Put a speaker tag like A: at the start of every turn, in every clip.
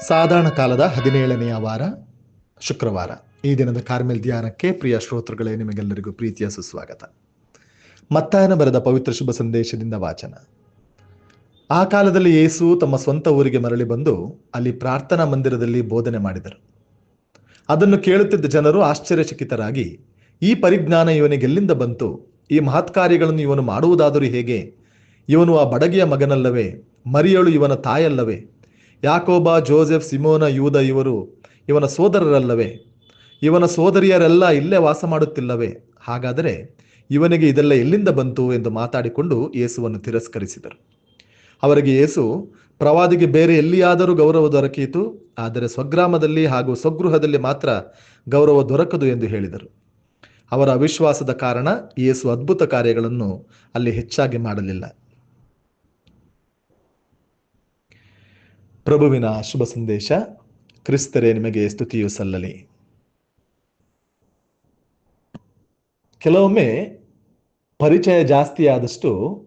A: ಸಾಧಾರಣ ಕಾಲದ ಹದಿನೇಳನೆಯ ವಾರ, ಶುಕ್ರವಾರ. ಈ ದಿನದ ಕಾರ್ಮೆಲ್ ಧ್ಯಾನಕ್ಕೆ ಪ್ರಿಯ ಶ್ರೋತೃಗಳೇ, ನಿಮಗೆಲ್ಲರಿಗೂ ಪ್ರೀತಿಯ ಸುಸ್ವಾಗತ. ಮತ್ತಾಯನ ಬರೆದ ಪವಿತ್ರ ಶುಭ ಸಂದೇಶದಿಂದ ವಾಚನ. ಆ ಕಾಲದಲ್ಲಿ ಯೇಸು ತಮ್ಮ ಸ್ವಂತ ಊರಿಗೆ ಮರಳಿ ಬಂದು ಅಲ್ಲಿ ಪ್ರಾರ್ಥನಾ ಮಂದಿರದಲ್ಲಿ ಬೋಧನೆ ಮಾಡಿದರು. ಅದನ್ನು ಕೇಳುತ್ತಿದ್ದ ಜನರು ಆಶ್ಚರ್ಯಚಕಿತರಾಗಿ, ಈ ಪರಿಜ್ಞಾನ ಇವನಿಗೆಲ್ಲಿಂದ ಬಂತು? ಈ ಮಹತ್ಕಾರ್ಯಗಳನ್ನು ಇವನು ಮಾಡುವುದಾದರೂ ಹೇಗೆ? ಇವನು ಆ ಬಡಗಿಯ ಮಗನಲ್ಲವೇ? ಮರಿಯಳು ಇವನ ತಾಯಲ್ಲವೇ? ಯಾಕೋಬ, ಜೋಸೆಫ್, ಸಿಮೋನ, ಯೂದ ಇವರು ಇವನ ಸೋದರರಲ್ಲವೇ? ಇವನ ಸೋದರಿಯರೆಲ್ಲ ಇಲ್ಲೇ ವಾಸ ಮಾಡುತ್ತಿಲ್ಲವೇ? ಹಾಗಾದರೆ ಇವನಿಗೆ ಇದೆಲ್ಲ ಎಲ್ಲಿಂದ ಬಂತು ಎಂದು ಮಾತಾಡಿಕೊಂಡು ಯೇಸುವನ್ನು ತಿರಸ್ಕರಿಸಿದರು. ಅವರಿಗೆ ಯೇಸು, ಪ್ರವಾದಿಗೆ ಬೇರೆ ಎಲ್ಲಿಯಾದರೂ ಗೌರವ ದೊರಕೀತು ಆದರೆ ಸ್ವಗ್ರಾಮದಲ್ಲಿ ಹಾಗೂ ಸ್ವಗೃಹದಲ್ಲಿ ಮಾತ್ರ ಗೌರವ ದೊರಕದು ಎಂದು ಹೇಳಿದರು. ಅವರ ಅವಿಶ್ವಾಸದ ಕಾರಣ ಯೇಸು ಅದ್ಭುತ ಕಾರ್ಯಗಳನ್ನು ಅಲ್ಲಿ ಹೆಚ್ಚಾಗಿ ಮಾಡಲಿಲ್ಲ. ಪ್ರಭುವಿನ ಶುಭ ಸಂದೇಶ, ಕ್ರಿಸ್ತರೇ ನಿಮಗೆ ಸ್ತುತಿಯು ಸಲ್ಲಲಿ. ಕೆಲವೊಮ್ಮೆ ಪರಿಚಯ ಜಾಸ್ತಿ ಆದಷ್ಟು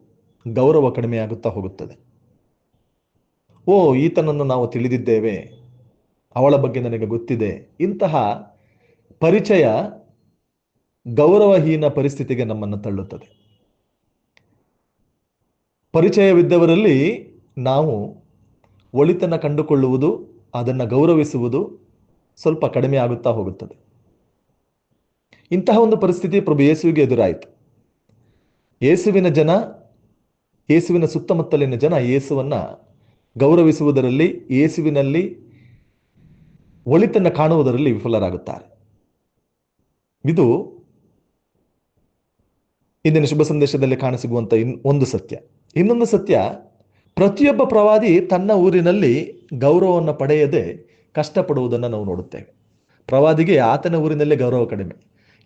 A: ಗೌರವ ಕಡಿಮೆಯಾಗುತ್ತಾ ಹೋಗುತ್ತದೆ. ಓ, ಈತನನ್ನು ನಾವು ತಿಳಿದಿದ್ದೇವೆ. ಅವಳ ಬಗ್ಗೆ ನನಗೆ ಗೊತ್ತಿದೆ. ಇಂತಹ ಪರಿಚಯ ಗೌರವಹೀನ ಪರಿಸ್ಥಿತಿಗೆ ನಮ್ಮನ್ನು ತಳ್ಳುತ್ತದೆ. ಪರಿಚಯವಿದ್ದವರಲ್ಲಿ ನಾವು ಒಳಿತನ್ನು ಕಂಡುಕೊಳ್ಳುವುದು, ಅದನ್ನು ಗೌರವಿಸುವುದು ಸ್ವಲ್ಪ ಕಡಿಮೆ ಆಗುತ್ತಾ ಹೋಗುತ್ತದೆ. ಇಂತಹ ಒಂದು ಪರಿಸ್ಥಿತಿ ಪ್ರಭು ಯೇಸುವಿಗೆ ಎದುರಾಯಿತು. ಯೇಸುವಿನ ಜನ, ಯೇಸುವಿನ ಸುತ್ತಮುತ್ತಲಿನ ಜನ ಯೇಸುವನ್ನ ಗೌರವಿಸುವುದರಲ್ಲಿ, ಯೇಸುವಿನಲ್ಲಿ ಒಳಿತನ್ನು ಕಾಣುವುದರಲ್ಲಿ ವಿಫಲರಾಗುತ್ತಾರೆ. ಇದು ಇಂದಿನ ಶುಭ ಸಂದೇಶದಲ್ಲಿ ಕಾಣಸಿಗುವಂಥ ಇನ್, ಒಂದು ಸತ್ಯ. ಇನ್ನೊಂದು ಸತ್ಯ ಪ್ರತಿಯೊಬ್ಬ ಪ್ರವಾದಿ ತನ್ನ ಊರಿನಲ್ಲಿ ಗೌರವವನ್ನು ಪಡೆಯದೆ ಕಷ್ಟಪಡುವುದನ್ನು ನಾವು ನೋಡುತ್ತೇವೆ. ಪ್ರವಾದಿಗೆ ಆತನ ಊರಿನಲ್ಲೇ ಗೌರವ ಕಡಿಮೆ.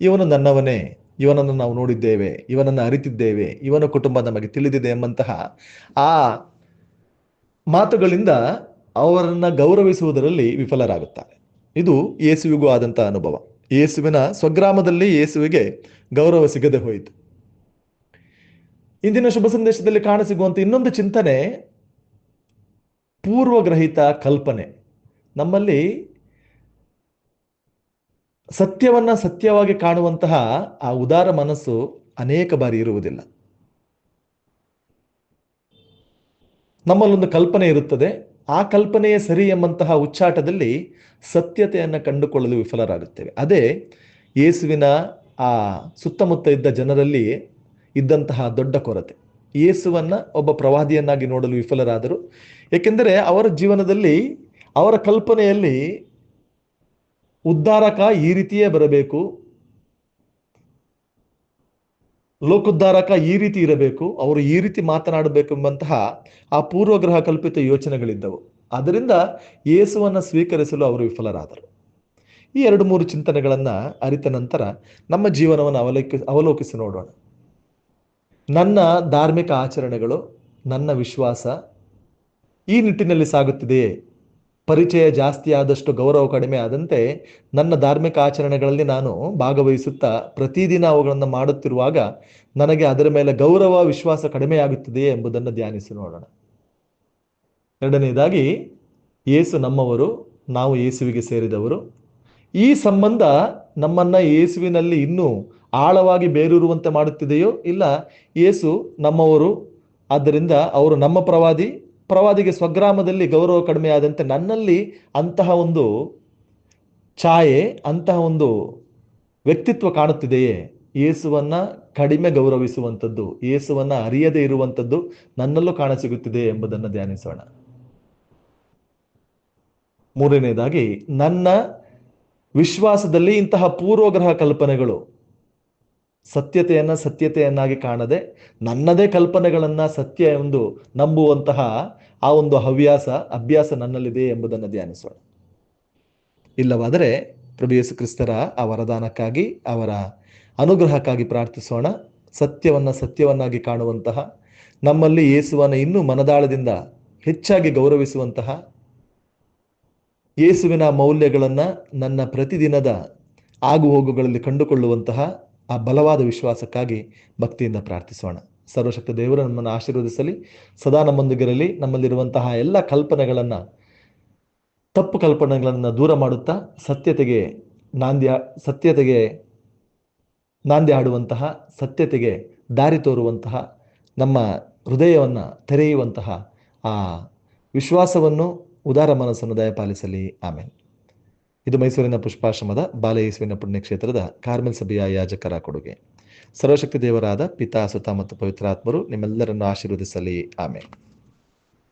A: ಇವನು ನನ್ನವನೇ, ಇವನನ್ನು ನಾವು ನೋಡಿದ್ದೇವೆ, ಇವನನ್ನು ಅರಿತಿದ್ದೇವೆ, ಇವನ ಕುಟುಂಬ ನಮಗೆ ತಿಳಿದಿದೆ ಎಂಬಂತಹ ಆ ಮಾತುಗಳಿಂದ ಅವರನ್ನು ಗೌರವಿಸುವುದರಲ್ಲಿ ವಿಫಲರಾಗುತ್ತಾರೆ. ಇದು ಯೇಸುವಿಗೂ ಆದಂತಹ ಅನುಭವ. ಯೇಸುವಿನ ಸ್ವಗ್ರಾಮದಲ್ಲಿ ಯೇಸುವಿಗೆ ಗೌರವ ಸಿಗದೆ ಹೋಯಿತು. ಇಂದಿನ ಶುಭ ಸಂದೇಶದಲ್ಲಿ ಕಾಣಸಿಗುವಂತ ಇನ್ನೊಂದು ಚಿಂತನೆ, ಪೂರ್ವಗ್ರಹಿತ ಕಲ್ಪನೆ. ನಮ್ಮಲ್ಲಿ ಸತ್ಯವನ್ನ ಸತ್ಯವಾಗಿ ಕಾಣುವಂತಹ ಆ ಉದಾರ ಮನಸ್ಸು ಅನೇಕ ಬಾರಿ ಇರುವುದಿಲ್ಲ. ನಮ್ಮಲ್ಲೊಂದು ಕಲ್ಪನೆ ಇರುತ್ತದೆ. ಆ ಕಲ್ಪನೆಯೇ ಸರಿ ಎಂಬಂತಹ ಉಚ್ಚಾಟದಲ್ಲಿ ಸತ್ಯತೆಯನ್ನು ಕಂಡುಕೊಳ್ಳಲು ವಿಫಲರಾಗುತ್ತೇವೆ. ಅದೇ ಯೇಸುವಿನ ಆ ಸುತ್ತಮುತ್ತ ಇದ್ದ ಜನರಲ್ಲಿ ಇದ್ದಂತಹ ದೊಡ್ಡ ಕೊರತೆ. ಯೇಸುವನ್ನ ಒಬ್ಬ ಪ್ರವಾದಿಯನ್ನಾಗಿ ನೋಡಲು ವಿಫಲರಾದರು. ಏಕೆಂದರೆ ಅವರ ಜೀವನದಲ್ಲಿ, ಅವರ ಕಲ್ಪನೆಯಲ್ಲಿ ಉದ್ಧಾರಕ ಈ ರೀತಿಯೇ ಬರಬೇಕು. ಲೋಕೋದ್ಧಾರಕ ಈ ರೀತಿ ಇರಬೇಕು. ಅವರು ಈ ರೀತಿ ಮಾತನಾಡಬೇಕೆಂಬಂತಹ ಆ ಪೂರ್ವಗ್ರಹ ಕಲ್ಪಿತ ಯೋಚನೆಗಳಿದ್ದವು. ಅದರಿಂದ ಯೇಸುವನ್ನು ಸ್ವೀಕರಿಸಲು ಅವರು ವಿಫಲರಾದರು. ಈ ಎರಡು ಮೂರು ಚಿಂತನೆಗಳನ್ನು ಅರಿತ ನಂತರ ನಮ್ಮ ಜೀವನವನ್ನು ಅವಲೋಕಿ, ಅವಲೋಕಿಸಿ ನೋಡೋಣ. ನನ್ನ ಧಾರ್ಮಿಕ ಆಚರಣೆಗಳು, ನನ್ನ ವಿಶ್ವಾಸ ಈ ನಿಟ್ಟಿನಲ್ಲಿ ಸಾಗುತ್ತಿದೆಯೇ ಪರಿಚಯ ಜಾಸ್ತಿ ಆದಷ್ಟು ಗೌರವ ಕಡಿಮೆ ಆದಂತೆ ನನ್ನ ಧಾರ್ಮಿಕ ಆಚರಣೆಗಳಲ್ಲಿ ನಾನು ಭಾಗವಹಿಸುತ್ತಾ ಪ್ರತಿದಿನ ಅವುಗಳನ್ನು ಮಾಡುತ್ತಿರುವಾಗ ನನಗೆ ಅದರ ಮೇಲೆ ಗೌರವ, ವಿಶ್ವಾಸ ಕಡಿಮೆಯಾಗುತ್ತಿದೆಯೇ ಎಂಬುದನ್ನು ಧ್ಯಾನಿಸಿ ನೋಡೋಣ. ಎರಡನೇದಾಗಿ, ಏಸು ನಮ್ಮವರು, ನಾವು ಏಸುವಿಗೆ ಸೇರಿದವರು. ಈ ಸಂಬಂಧ ನಮ್ಮನ್ನ ಏಸುವಿನಲ್ಲಿ ಇನ್ನೂ ಆಳವಾಗಿ ಬೇರೂರುವಂತೆ ಮಾಡುತ್ತಿದೆಯೋ ಇಲ್ಲ, ಯೇಸು ನಮ್ಮವರು, ಆದ್ದರಿಂದ ಅವರು ನಮ್ಮ ಪ್ರವಾದಿ, ಪ್ರವಾದಿಗೆ ಸ್ವಗ್ರಾಮದಲ್ಲಿ ಗೌರವ ಕಡಿಮೆಯಾದಂತೆ ನನ್ನಲ್ಲಿ ಅಂತಹ ಒಂದು ಛಾಯೆ, ಅಂತಹ ಒಂದು ವ್ಯಕ್ತಿತ್ವ ಕಾಣುತ್ತಿದೆಯೇ? ಯೇಸುವನ್ನ ಕಡಿಮೆ ಗೌರವಿಸುವಂಥದ್ದು, ಯೇಸುವನ್ನ ಅರಿಯದೇ ಇರುವಂಥದ್ದು ನನ್ನಲ್ಲೂ ಕಾಣಸಿಗುತ್ತಿದೆ ಎಂಬುದನ್ನು ಧ್ಯಾನಿಸೋಣ. ಮೂರನೇದಾಗಿ, ನನ್ನ ವಿಶ್ವಾಸದಲ್ಲಿ ಇಂತಹ ಪೂರ್ವಗ್ರಹ ಕಲ್ಪನೆಗಳು ಸತ್ಯತೆಯನ್ನ ಸತ್ಯತೆಯನ್ನಾಗಿ ಕಾಣದೆ ನನ್ನದೇ ಕಲ್ಪನೆಗಳನ್ನು ಸತ್ಯ ಎಂದು ನಂಬುವಂತಹ ಆ ಒಂದು ಹವ್ಯಾಸ, ಅಭ್ಯಾಸ ನನ್ನಲ್ಲಿದೆ ಎಂಬುದನ್ನು ಧ್ಯಾನಿಸೋಣ. ಇಲ್ಲವಾದರೆ ಪ್ರಭು ಯೇಸು ಕ್ರಿಸ್ತರ ಆ ವರದಾನಕ್ಕಾಗಿ, ಅವರ ಅನುಗ್ರಹಕ್ಕಾಗಿ ಪ್ರಾರ್ಥಿಸೋಣ. ಸತ್ಯವನ್ನ ಸತ್ಯವನ್ನಾಗಿ ಕಾಣುವಂತಹ, ನಮ್ಮಲ್ಲಿ ಯೇಸುವನ್ನು ಇನ್ನೂ ಮನದಾಳದಿಂದ ಹೆಚ್ಚಾಗಿ ಗೌರವಿಸುವಂತಹ, ಯೇಸುವಿನ ಮೌಲ್ಯಗಳನ್ನು ನನ್ನ ಪ್ರತಿದಿನದ ಆಗು ಹೋಗುಗಳಲ್ಲಿ ಕಂಡುಕೊಳ್ಳುವಂತಹ ಆ ಬಲವಾದ ವಿಶ್ವಾಸಕ್ಕಾಗಿ ಭಕ್ತಿಯಿಂದ ಪ್ರಾರ್ಥಿಸೋಣ. ಸರ್ವಶಕ್ತ ದೇವರು, ನಮ್ಮನ್ನು ಆಶೀರ್ವದಿಸಲಿ. ಸದಾ ನಮ್ಮೊಂದಿಗಿರಲಿ. ನಮ್ಮಲ್ಲಿರುವಂತಹ ಎಲ್ಲ ಕಲ್ಪನೆಗಳನ್ನು, ತಪ್ಪು ಕಲ್ಪನೆಗಳನ್ನು ದೂರ ಮಾಡುತ್ತಾ, ಸತ್ಯತೆಗೆ ನಾಂದಿ ಸತ್ಯತೆಗೆ ನಾಂದಿ ಆಡುವಂತಹ ಸತ್ಯತೆಗೆ ದಾರಿ ತೋರುವಂತಹ, ನಮ್ಮ ಹೃದಯವನ್ನು ತೆರೆಯುವಂತಹ ಆ ವಿಶ್ವಾಸವನ್ನು, ಉದಾರ ಮನಸ್ಸನ್ನು ದಯಪಾಲಿಸಲಿ. ಆಮೇಲೆ ಇದು ಮೈಸೂರಿನ ಪುಷ್ಪಾಶ್ರಮದ ಬಾಲಯೇಸುವಿನ ಪುಣ್ಯಕ್ಷೇತ್ರದ ಕಾರ್ಮೆಲ್ ಸಭೆಯ ಯಾಜಕರ ಕೊಡುಗೆ. ಸರ್ವಶಕ್ತಿ ದೇವರಾದ ಪಿತಾ, ಸುತ ಮತ್ತು ಪವಿತ್ರಾತ್ಮರು ನಿಮ್ಮೆಲ್ಲರನ್ನು ಆಶೀರ್ವದಿಸಲಿ. ಆಮೇಲೆ